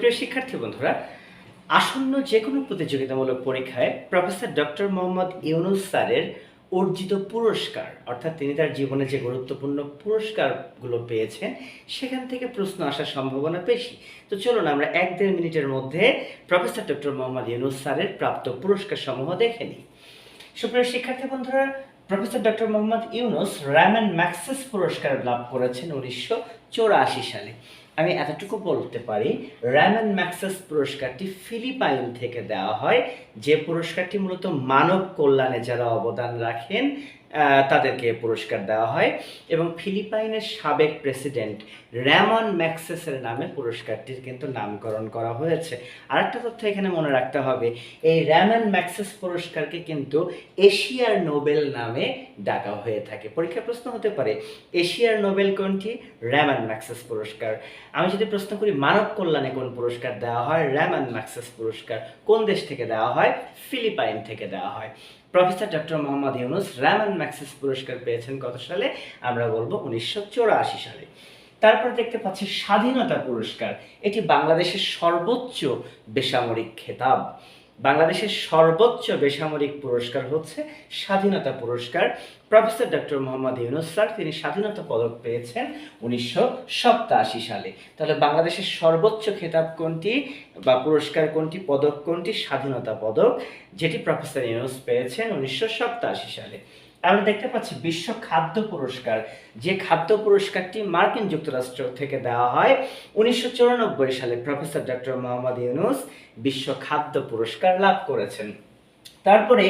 প্রিয় শিক্ষার্থী বন্ধুরা, আসন্ন যে কোনো প্রতিযোগিতামূলক পরীক্ষায় প্রফেসর ডক্টর মোহাম্মদ ইউনুস স্যারের অর্জিত পুরস্কার, অর্থাৎ তিনি তার জীবনে যে গুরুত্বপূর্ণ পুরস্কারগুলো পেয়েছেন, সেখান থেকে প্রশ্ন আসার সম্ভাবনা বেশি। তো চলুন আমরা এক দেড় মিনিটের মধ্যে প্রফেসর ডক্টর মোহাম্মদ ইউনুস স্যারের প্রাপ্ত পুরস্কার সমূহ দেখে নিই। সুপ্রিয় শিক্ষার্থী বন্ধুরা, প্রফেসর ডক্টর মোহাম্মদ ইউনুস র্যাম র্যামন ম্যাক্সেস পুরস্কার লাভ করেছেন উনিশশো সালে। আমি এতটুকু বলতে পারি র্যামন ম্যাক্সেস পুরস্কারটি ফিলিপাইন থেকে দেওয়া হয়, যে পুরস্কারটি মূলত মানব কল্যাণে যারা অবদান রাখেন তাদেরকে পুরস্কার দেওয়া হয় এবং ফিলিপাইনের সাবেক প্রেসিডেন্ট র্যামন ম্যাক্সেসের নামে পুরস্কারটির কিন্তু নামকরণ করা হয়েছে। আরেকটা তথ্য এখানে মনে রাখতে হবে, এই র্যামন ম্যাক্সেস পুরস্কারকে কিন্তু এশিয়ার নোবেল নামে ডাকা হয়ে থাকে। পরীক্ষার প্রশ্ন হতে পারে, এশিয়ার নোবেল কোনটি? র্যামন ম্যাক্সেস পুরস্কার। আমি যদি প্রশ্ন করি, মানব কল্যাণে কোন পুরস্কার দেওয়া হয়? র্যামান ম্যাক্সেস পুরস্কার কোন দেশ থেকে দেওয়া হয়? ফিলিপাইন থেকে দেওয়া হয়। Professor doctor Mohammad Yunus Ramon Magsaysay পুরস্কার পেয়েছেন কত সালে? আমরা বলব উনিশশো সালে। তারপর দেখতে পাচ্ছি স্বাধীনতা পুরস্কার। এটি বাংলাদেশের সর্বোচ্চ বেসামরিক খেতাব। বাংলাদেশের সর্বোচ্চ বেসামরিক পুরস্কার হচ্ছে স্বাধীনতা পুরস্কার। Professor doctor Mohammad Yunus sir, তিনি স্বাধীনতা পদক পেয়েছেন উনিশশো সালে। তাহলে বাংলাদেশের সর্বোচ্চ খেতাব কোনটি বা পুরস্কার কোনটি, পদক কোনটি? স্বাধীনতা পদক, যেটি প্রফেসর ইউনুস পেয়েছেন উনিশশো সালে। আমরা দেখতে পাচ্ছি বিশ্ব খাদ্য পুরস্কার। যে খাদ্য পুরস্কারটি মার্কিন যুক্তরাষ্ট্র থেকে দেওয়া হয়, উনিশশো সালে প্রফেসর ডক্টর মোহাম্মদ ইউনুস বিশ্ব খাদ্য পুরস্কার লাভ করেছেন। তারপরে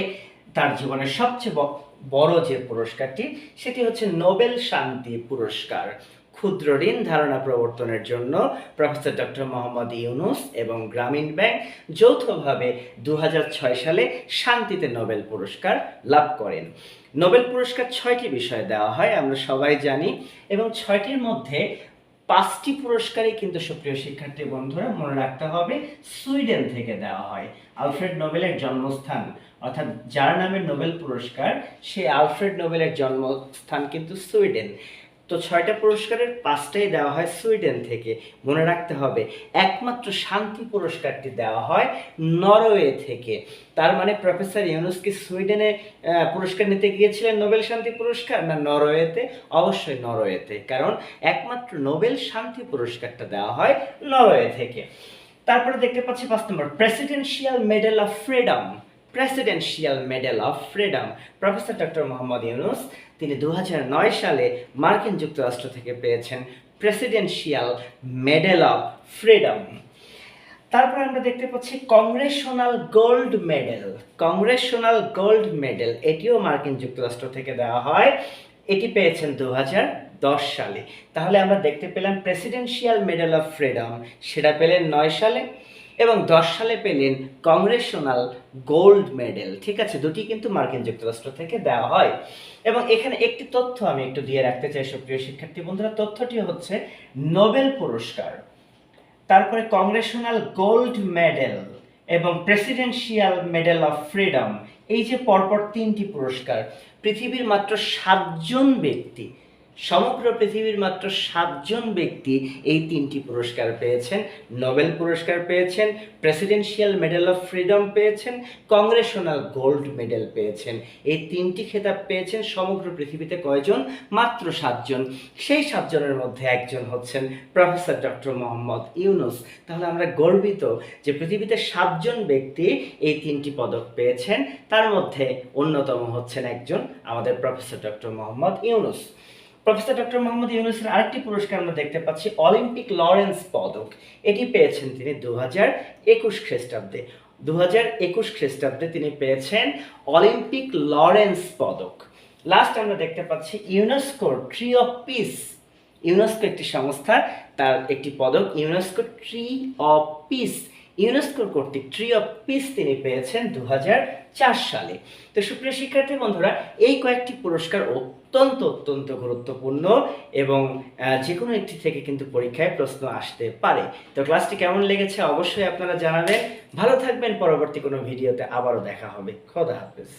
তার জীবনের সবচেয়ে বড় যে পুরস্কারটি, সেটি হচ্ছে নোবেল শান্তি পুরস্কার। ক্ষুদ্র ঋণ ধারণা প্রবর্তনের জন্য প্রফেসর ডক্টর মোহাম্মদ ইউনুস এবং গ্রামীণ ব্যাংক যৌথভাবে দু হাজার ছয় সালে শান্তিতে নোবেল পুরস্কার লাভ করেন। নোবেল পুরস্কার ছয়টি বিষয়ে দেওয়া হয়, আমরা সবাই জানি, এবং ছয়টির মধ্যে পাঁচটি পুরস্কারই কিন্তু সুপ্রিয় শিক্ষার্থী বন্ধুরা মনে রাখতে হবে, সুইডেন থেকে দেওয়া হয়। আলফ্রেড নোবেলের জন্মস্থান, অর্থাৎ যার নামে নোবেল পুরস্কার সে আলফ্রেড নোবেলের জন্মস্থান কিন্তু সুইডেন। তো ছয়টা পুরস্কারের পাঁচটাই দেওয়া হয় সুইডেন থেকে। মনে রাখতে হবে, একমাত্র শান্তি পুরস্কারটি দেওয়া হয় নরওয়ে থেকে। তার মানে প্রফেসর ইউনুস কি সুইডেনে পুরস্কার নিতে গিয়েছিলেন নোবেল শান্তি পুরস্কার না নরওয়েতে? অবশ্যই নরওয়েতে, কারণ একমাত্র নোবেল শান্তি পুরস্কারটা দেওয়া হয় নরওয়ে থেকে। তারপরে দেখতে পাচ্ছি পাঁচ নম্বর presidential medal of freedom presidential medal of freedom professor doctor Mohammad Yunus তিনি দু হাজার নয় সালে মার্কিন যুক্তরাষ্ট্র থেকে পেয়েছেন প্রেসিডেন্সিয়াল মেডেল অফ ফ্রিডম তারপর আমরা দেখতে পাচ্ছি congressional gold medal congressional gold medal এটিও মার্কিন যুক্তরাষ্ট্র থেকে দেওয়া হয়। এটি পেয়েছেন দু দশ সালে। তাহলে আমরা দেখতে পেলাম প্রেসিডেন্সিয়াল মেডেল অফ ফ্রিডম সেটা পেলেন নয় সালে। এবং দশ সালে পেলেন কংগ্রেশনাল গোল্ড মেডেল। ঠিক আছে, দুটি কিন্তু মার্কিন যুক্তরাষ্ট্র থেকে দেওয়া হয়। এবং এখানে একটি তথ্য আমি একটু দিয়ে রাখতে চাই, সুপ্রিয় শিক্ষার্থী বন্ধুরা। তথ্যটি হচ্ছে নোবেল পুরস্কার, তারপরে কংগ্রেশনাল গোল্ড মেডেল এবং প্রেসিডেন্সিয়াল মেডেল অফ ফ্রিডম। এই যে পরপর তিনটি পুরস্কার, পৃথিবীর মাত্র সাতজন ব্যক্তি সমগ্র পৃথিবীর মাত্র সাতজন ব্যক্তি এই তিনটি পুরস্কার পেয়েছেন। নোবেল পুরস্কার পেয়েছেন, প্রেসিডেন্সিয়াল মেডেল অফ ফ্রিডম পেয়েছেন, কংগ্রেশনাল গোল্ড মেডেল পেয়েছেন। এই তিনটি খেতাব পেয়েছেন সমগ্র পৃথিবীতে কয়জন? মাত্র সাতজন। সেই সাতজনের মধ্যে একজন হচ্ছেন প্রফেসর ডক্টর মোহাম্মদ ইউনুস। তাহলে আমরা গর্বিত যে পৃথিবীতে সাতজন ব্যক্তি এই তিনটি পদক পেয়েছেন। তার মধ্যে অন্যতম হচ্ছেন একজন আমাদের professor doctor Mohammad Yunus. Professor doctor Mohammad ইউনুসের আরেকটি পুরস্কার আমরা দেখতে পাচ্ছি, অলিম্পিক লরেন্স পদক। এটি পেয়েছেন তিনি দু হাজার একুশ খ্রিস্টাব্দে। দু হাজার একুশ খ্রিস্টাব্দে তিনি পেয়েছেন অলিম্পিক লরেন্স পদক। লাস্ট আমরা দেখতে পাচ্ছি ইউনেস্কোর ট্রি অফ পিস ইউনেস্কো একটি সংস্থা, তার একটি পদক UNESCO tree of peace UNESCO কর্তৃক ট্রি অফ পিস তিনি পেয়েছেন দু সালে। তো সুপ্রিয় শিক্ষার্থী বন্ধুরা, এই কয়েকটি পুরস্কার অত্যন্ত অত্যন্ত গুরুত্বপূর্ণ এবং যে কোনো একটি থেকে কিন্তু পরীক্ষায় প্রশ্ন আসতে পারে। তো ক্লাসটি কেমন লেগেছে অবশ্যই আপনারা জানাবেন। ভালো থাকবেন, পরবর্তী কোনো ভিডিওতে আবারও দেখা হবে। খোদা হাফেজ।